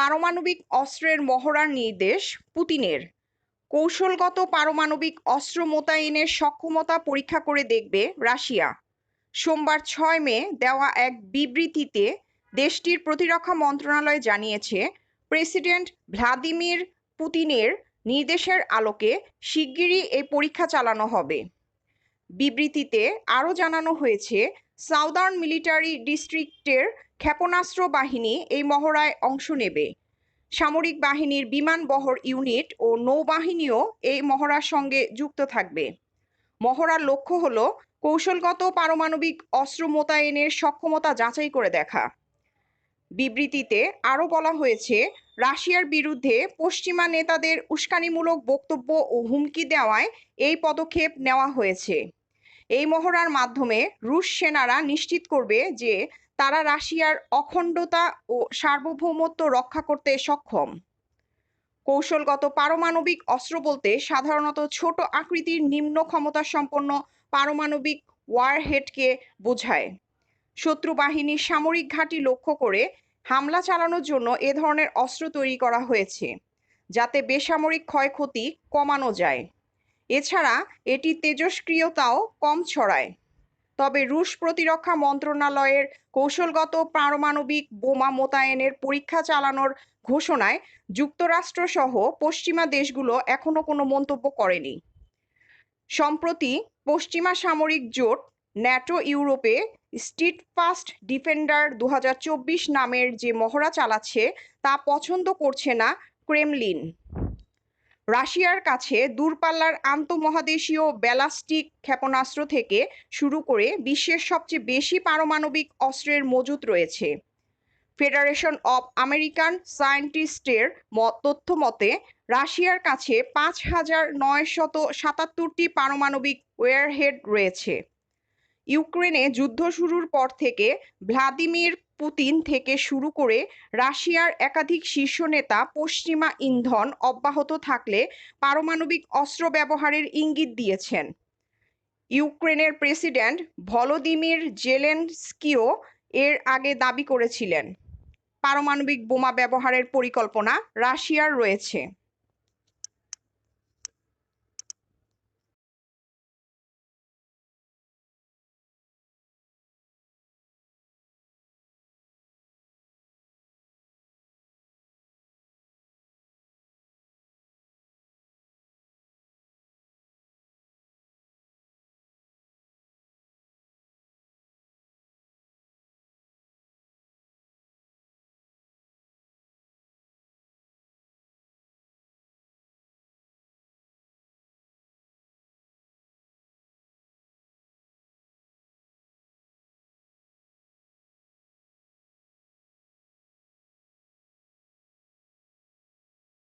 পারমাণবিক অস্ত্রের মহড়ার নির্দেশ পুতিনের। কৌশলগত পারমাণবিক অস্ত্র মোতায়েনের সক্ষমতা পরীক্ষা করে দেখবে রাশিয়া। সোমবার ছয় মে দেওয়া এক বিবৃতিতে দেশটির প্রতিরক্ষা মন্ত্রণালয় জানিয়েছে, প্রেসিডেন্ট ভ্লাদিমির পুতিনের নির্দেশের আলোকে শিগগিরই এই পরীক্ষা চালানো হবে। বিবৃতিতে আরও জানানো হয়েছে সাউদার্ন মিলিটারি ডিস্ট্রিক্টের ক্ষেপণাস্ত্র বাহিনী এই মহড়ায় অংশ নেবে। সামরিক বাহিনীর বিমান বহর ইউনিট ও নৌবাহিনীও এই মহড়ার সঙ্গে যুক্ত থাকবে। মহড়ার লক্ষ্য হল কৌশলগত পারমাণবিক অস্ত্র মোতায়েনের সক্ষমতা যাচাই করে দেখা। বিবৃতিতে আরও বলা হয়েছে, রাশিয়ার বিরুদ্ধে পশ্চিমা নেতাদের উস্কানিমূলক বক্তব্য ও হুমকি দেওয়ায় এই পদক্ষেপ নেওয়া হয়েছে। এই মহড়ার মাধ্যমে রুশ সেনারা নিশ্চিত করবে যে তারা রাশিয়ার অখণ্ডতা ও সার্বভৌমত্ব রক্ষা করতে সক্ষম। কৌশলগত পারমাণবিক অস্ত্র বলতে সাধারণত ছোট আকৃতির নিম্ন ক্ষমতা সম্পন্ন পারমাণবিক ওয়ারহেডকে বোঝায়। শত্রু বাহিনীর সামরিক ঘাঁটি লক্ষ্য করে হামলা চালানোর জন্য এ ধরনের অস্ত্র তৈরি করা হয়েছে, যাতে বেসামরিক ক্ষয়ক্ষতি কমানো যায়। এছাড়া এটি তেজস্ক্রিয়তাও কম ছড়ায়। তবে রুশ প্রতিরক্ষা মন্ত্রণালয়ের কৌশলগত পারমাণবিক বোমা মোতায়েনের পরীক্ষা চালানোর ঘোষণায় যুক্তরাষ্ট্র সহ পশ্চিমা দেশগুলো এখনও কোনো মন্তব্য করেনি। সম্প্রতি পশ্চিমা সামরিক জোট ন্যাটো ইউরোপে স্ট্রিট ফাস্ট ডিফেন্ডার দু হাজার চব্বিশ নামের যে মহড়া চালাচ্ছে তা পছন্দ করছে না ক্রেমলিন। রাশিয়ার কাছে দূরপাল্লার আন্তঃমহাদেশীয় ব্যালাস্টিক ক্ষেপণাস্ত্র থেকে শুরু করে বিশ্বের সবচেয়ে বেশি পারমাণবিক অস্ত্রের মজুত রয়েছে। ফেডারেশন অব আমেরিকান সায়েন্টিস্টের তথ্য মতে, রাশিয়ার কাছে পাঁচ হাজার নয়শত সাতাত্তরটি পারমাণবিক ওয়ারহেড রয়েছে। ইউক্রেনে যুদ্ধ শুরুর পর থেকে ভ্লাদিমির পুতিন থেকে শুরু করে রাশিয়ার একাধিক শীর্ষ নেতা, পশ্চিমা ইন্ধন অব্যাহত থাকলে পারমাণবিক অস্ত্র ব্যবহারের ইঙ্গিত দিয়েছেন। ইউক্রেনের প্রেসিডেন্ট ভলোদিমির জেলেনস্কিও এর আগে দাবি করেছিলেন, পারমাণবিক বোমা ব্যবহারের পরিকল্পনা রাশিয়ার রয়েছে।